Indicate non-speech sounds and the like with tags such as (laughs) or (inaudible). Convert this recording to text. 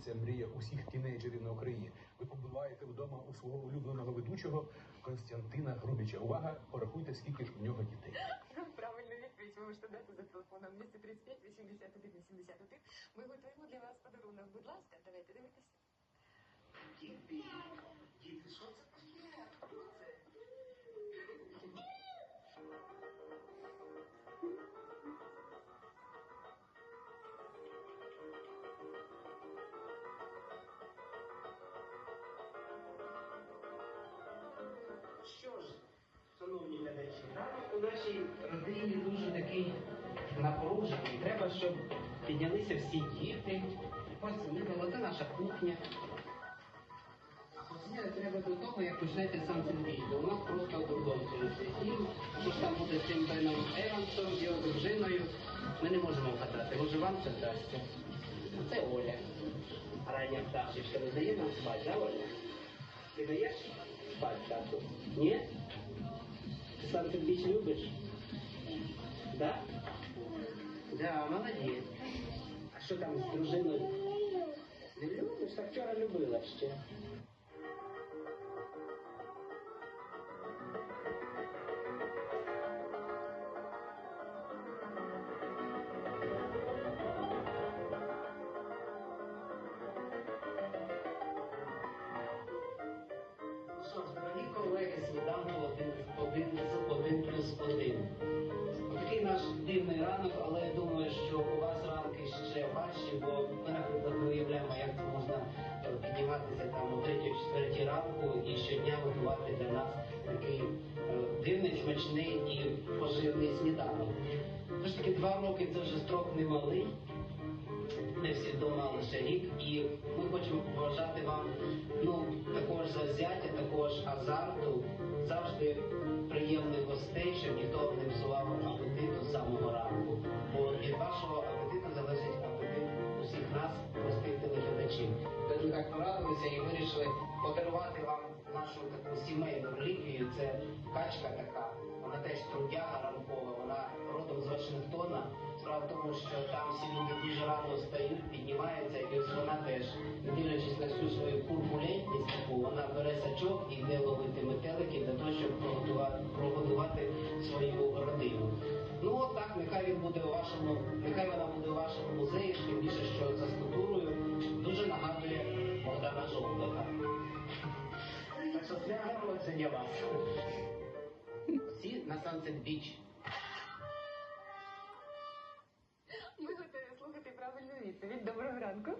здійсниться мрія усіх тінейджерів на Україні. Ви побуваєте вдома у свого улюбленого ведучого Константина Грубіча. Увага, порахуйте, скільки ж у нього дітей. (laughs) Правильно відповідь. Ви можете дати за телефоном 235 81 81. Ми готуємо для вас подарунок. Будь ласка, давайте дивитися. Шановні глядачі, ранок у нашій родині дуже такий напружений. Треба, щоб піднялися всі діти. Ми молода наша кухня. Починати треба до того, як почнеться сам цей відео. У нас просто дурдом цей. Що ж там буде з цим Беном Евансом, його дружиною. Ми не можемо вгадати. Може вам це вдасться? Це Оля. Рання пташечка. Не дає нам спати, да, Оля? Ти даєш спати, тату? Ні? Ти сам цей біч любиш? Да? Да, молодець. А що там з дружиною? Не любиш? Так вчора любила ще. Е, там о 3-4 ранку і щодня готувати для нас такий е, дивний, смачний і поживний сніданок. Тож таки два роки це вже строк немалий. Не всі вдома лише рік, і ми хочемо побажати вам ну також завзяття, також азарту, завжди приємних гостей, щоб ніхто не псував так і вирішили подарувати вам нашу таку сімейну реліквію. Це качка така. Вона теж трудяга ранкова, вона родом з Вашингтона. Справа в тому, що там всі люди дуже рано встають, піднімаються, і ось вона теж, не дивлячись на всю свою курпулентність, таку, вона бере сачок і йде ловити метелики для того, щоб прогодувати свою родину. Ну от так, нехай він буде у вашому, нехай вона буде у вашому музеї, для вас. Всі на Sunset Beach. Ми готові слухати правильну відповідь. Доброго ранку.